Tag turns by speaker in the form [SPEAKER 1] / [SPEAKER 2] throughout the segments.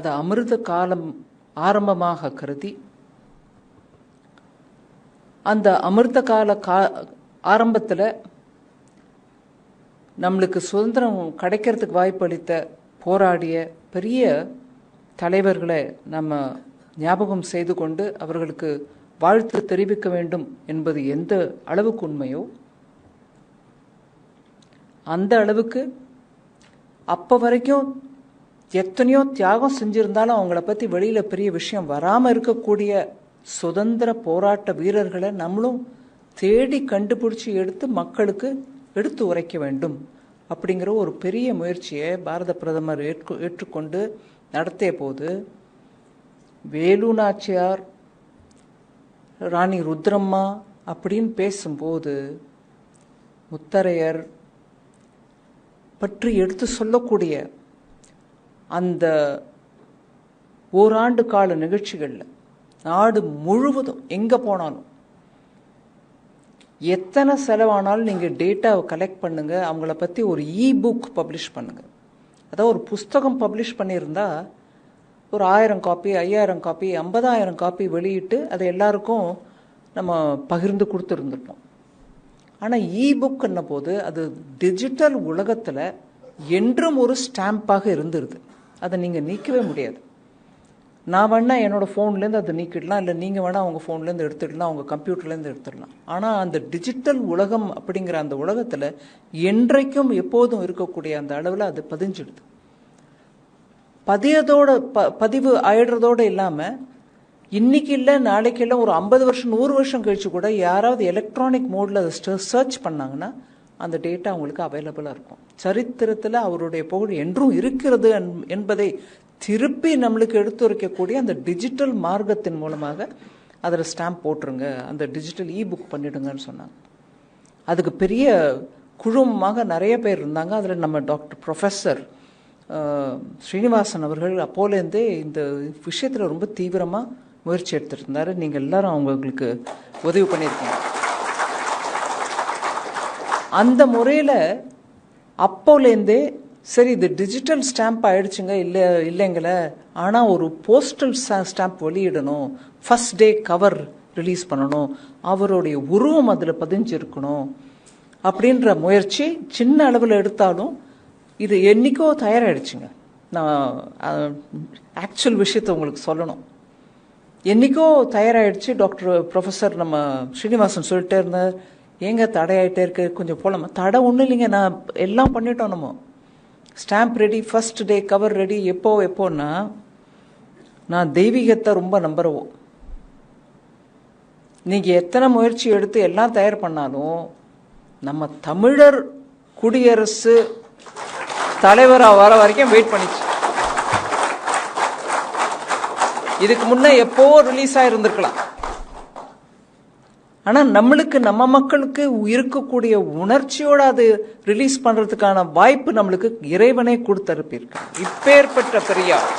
[SPEAKER 1] அதை அமிர்த காலம் ஆரம்பமாக கருதி அந்த அமிர்த கால கா ஆரம்பத்தில் நம்மளுக்கு சுதந்திரம் கிடைக்கிறதுக்கு வாய்ப்பளித்த போராடிய பெரிய தலைவர்களை நம்ம ஞாபகம் செய்து கொண்டு அவர்களுக்கு வாழ்த்து தெரிவிக்க வேண்டும் என்பது எந்த அளவுக்கு உண்மையோ அந்த அளவுக்கு அப்போ வரைக்கும் எத்தனையோ தியாகம் செஞ்சிருந்தாலும் அவங்கள பற்றி வெளியில் பெரிய விஷயம் வராமல் இருக்கக்கூடிய சுதந்திர போராட்ட வீரர்களை நம்மளும் தேடி கண்டுபிடிச்சி எடுத்து மக்களுக்கு எடுத்து உரைக்க வேண்டும் அப்படிங்கிற ஒரு பெரிய முயற்சியை பாரத பிரதமர் ஏற்று ஏற்றுக்கொண்டு நடத்திய போது வேலு நாச்சியார் ராணி ருத்ரம்மா அப்படின்னு பேசும்போது முத்தரையர் பற்றி எடுத்து சொல்லக்கூடிய அந்த ஓராண்டு கால நிகழ்ச்சிகளில் நாடு முழுவதும் எங்கே போனாலும் எத்தனை செலவானாலும் நீங்கள் டேட்டாவை கலெக்ட் பண்ணுங்கள் அவங்கள பற்றி ஒரு இ புக் பப்ளிஷ் பண்ணுங்கள் அதாவது ஒரு புஸ்தகம் பப்ளிஷ் பண்ணியிருந்தா ஒரு ஆயிரம் காப்பி ஐயாயிரம் காப்பி ஐம்பதாயிரம் காப்பி வெளியிட்டு அதை எல்லாருக்கும் நம்ம பகிர்ந்து கொடுத்துருந்துருப்போம். ஆனால் இ புக்குன்ன போது அது டிஜிட்டல் உலகத்தில் என்றும் ஒரு ஸ்டாம்பாக இருந்துருது. அதை நீங்கள் நீக்கவே முடியாது. நான் வேணால் என்னோடய ஃபோன்லேருந்து அதை நீக்கிடலாம் இல்லை நீங்கள் வேணால் அவங்க ஃபோன்லேருந்து எடுத்துடலாம் அவங்க கம்ப்யூட்டர்லேருந்து எடுத்துடலாம். ஆனால் அந்த டிஜிட்டல் உலகம் அப்படிங்கிற அந்த உலகத்தில் என்றைக்கும் எப்போதும் இருக்கக்கூடிய அந்த அளவில் அது பதிஞ்சிடுது. பதியதோட ப பதிவு ஆயிடுறதோடு இல்லாமல் இன்னைக்கு இல்லை நாளைக்கு இல்லை ஒரு ஐம்பது வருஷம் நூறு வருஷம் கழிச்சு கூட யாராவது எலக்ட்ரானிக் மோடில் அதை சர்ச் பண்ணாங்கன்னா அந்த டேட்டா அவங்களுக்கு அவைலபிளாக இருக்கும். சரித்திரத்தில் அவருடைய புகழ் என்றும் இருக்கிறது என்பதை திருப்பி நம்மளுக்கு எடுத்துரைக்கக்கூடிய அந்த டிஜிட்டல் மார்க்கத்தின் மூலமாக அதில் ஸ்டாம்ப் போட்டுருங்க. அந்த டிஜிட்டல் இ புக் பண்ணிடுங்கன்னு சொன்னாங்க. அதுக்கு பெரிய குழுமமாக நிறைய பேர் இருந்தாங்க. அதில் நம்ம டாக்டர் ப்ரொஃபஸர் ஸ்ரீனிவாசன் அவர்கள் அப்போலேருந்தே இந்த விஷயத்தில் ரொம்ப தீவிரமாக முயற்சி எடுத்துட்டு இருந்தார் நீங்கள் எல்லாரும் அவங்களுக்கு உதவி பண்ணியிருக்கீங்க. அந்த முறையில் அப்போலேருந்தே சரி இது டிஜிட்டல் ஸ்டாம்ப் ஆயிடுச்சுங்க இல்லை இல்லைங்கள ஆனால் ஒரு போஸ்டல் ஸ்டாம்ப் வெளியிடணும் ஃபர்ஸ்ட் டே கவர் ரிலீஸ் பண்ணணும் அவருடைய உருவம் அதில் பதிஞ்சிருக்கணும் அப்படின்ற முயற்சி சின்ன அளவில் எடுத்தாலும் இது என்னைக்கோ தயாராகிடுச்சுங்க நான் ஆக்சுவல் விஷயத்தை உங்களுக்கு சொல்லணும். என்னைக்கோ தயாராகிடுச்சு டாக்டர் ப்ரொஃபஸர் நம்ம ஸ்ரீனிவாசன் சொல்லிட்டே இருந்தார் ஏங்க தடையாயிட்டே இருக்கு? கொஞ்சம் போகலாமா தடை ஒன்றும் இல்லைங்க. நான் எல்லாம் பண்ணிட்டோம் நம்ம stamp ready first day cover ready எப்போ எப்போன்னா நான் தெய்வீகத்தை ரொம்ப நம்புறவோ. நீங்கள் எத்தனை முயற்சி எடுத்து எல்லாம் தயார் பண்ணாலும் நம்ம தமிழர் குடியரசு தலைவராக வர வரைக்கும் வெயிட் பண்ணிச்சு. இதுக்கு முன்னே எப்போ ரிலீஸ் ஆகிருந்துருக்கலாம் ஆனால் நம்மளுக்கு நம்ம மக்களுக்கு இருக்கக்கூடிய உணர்ச்சியோட அது ரிலீஸ் பண்ணுறதுக்கான வாய்ப்பு நம்மளுக்கு இறைவனே கொடுத்தருப்பிருக்கு. இப்பேற்பட்ட பெரியார்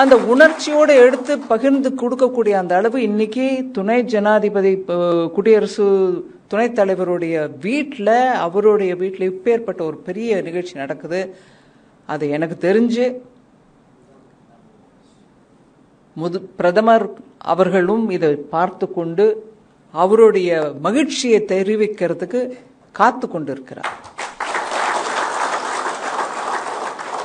[SPEAKER 1] அந்த உணர்ச்சியோடு எடுத்து பகிர்ந்து கொடுக்கக்கூடிய அந்த அளவு இன்னைக்கு துணை ஜனாதிபதி குடியரசு துணைத் தலைவருடைய வீட்டில் அவருடைய வீட்டில் இப்பேற்பட்ட ஒரு பெரிய நிகழ்ச்சி நடக்குது. அது எனக்கு தெரிஞ்சு முது பிரதமர் அவர்களும் இதை பார்த்து கொண்டு அவருடைய மகிழ்ச்சியை தெரிவிக்கிறதுக்கு காத்து கொண்டிருக்கிறார்.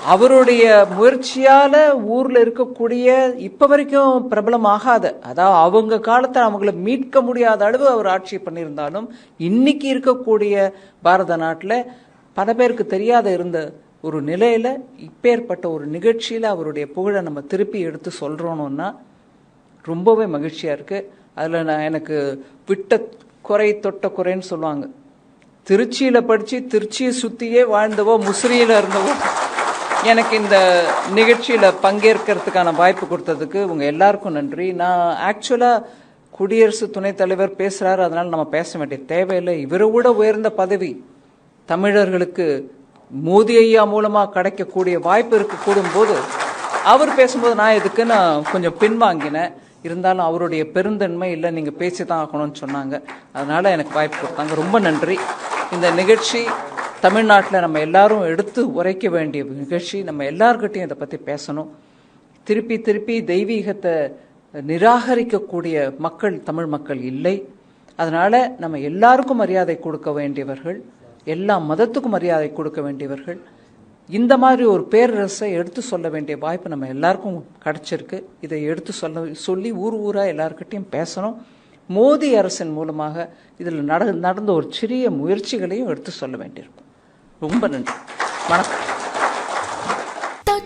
[SPEAKER 1] அவருடைய முயற்சியால ஊர்ல இருக்கக்கூடிய இப்ப வரைக்கும் பிரபலம் ஆகாத அதாவது அவங்க காலத்தை அவங்கள மீட்க முடியாத அளவு அவர் ஆட்சி பண்ணியிருந்தாலும் இன்னைக்கு இருக்கக்கூடிய பாரத நாட்டில் பல பேருக்கு தெரியாத இருந்த ஒரு நிலையில் இப்பேற்பட்ட ஒரு நிகழ்ச்சியில் அவருடைய புகழை நம்ம திருப்பி எடுத்து சொல்கிறோன்னா ரொம்பவே மகிழ்ச்சியாக இருக்குது அதில் நான் எனக்கு விட்ட குறை தொட்ட குறைன்னு சொல்லுவாங்க. திருச்சியில் படித்து திருச்சியை சுற்றியே வாழ்ந்தவோ முசிறியில் இருந்தவோ எனக்கு இந்த நிகழ்ச்சியில் பங்கேற்கிறதுக்கான வாய்ப்பு கொடுத்ததுக்கு உங்கள் எல்லாருக்கும் நன்றி. நான் ஆக்சுவலாக குடியரசு துணைத் தலைவர் பேசுகிறார் அதனால் நம்ம பேச வேண்டிய தேவையில்லை. இவரை விட உயர்ந்த பதவி தமிழர்களுக்கு மோதி ஐயா மூலமா கிடைக்கக்கூடிய வாய்ப்பு இருக்க கூடும் போது அவர் பேசும்போது நான் இதுக்கு நான் கொஞ்சம் பின்வாங்கினேன். இருந்தாலும் அவருடைய பெருந்தன்மை இல்லை நீங்க பேசி தான் ஆகணும்னு சொன்னாங்க. அதனால எனக்கு வாய்ப்பு கொடுத்தாங்க. ரொம்ப நன்றி. இந்த நிகழ்ச்சி தமிழ்நாட்டில் நம்ம எல்லாரும் எடுத்து உரைக்க வேண்டிய நிகழ்ச்சி. நம்ம எல்லார்கிட்டையும் இதை பற்றி பேசணும். திருப்பி திருப்பி தெய்வீகத்தை நிராகரிக்கக்கூடிய மக்கள் தமிழ் மக்கள் இல்லை. அதனால நம்ம எல்லாருக்கும் மரியாதை கொடுக்க வேண்டியவர்கள் எல்லா மதத்துக்கும் மரியாதை கொடுக்க வேண்டியவர்கள். இந்த மாதிரி ஒரு பேரரசை எடுத்து சொல்ல வேண்டிய வாய்ப்பு நம்ம எல்லாருக்கும் கிடச்சிருக்கு. இதை எடுத்து சொல்ல சொல்லி ஊர் ஊராக எல்லாருக்கிட்டையும் பேசணும். மோடி அரசின் மூலமாக இதில் நட நடந்த ஒரு சிறிய முயற்சிகளையும் எடுத்து சொல்ல வேண்டியிருக்கும். ரொம்ப நன்றி. வணக்கம்.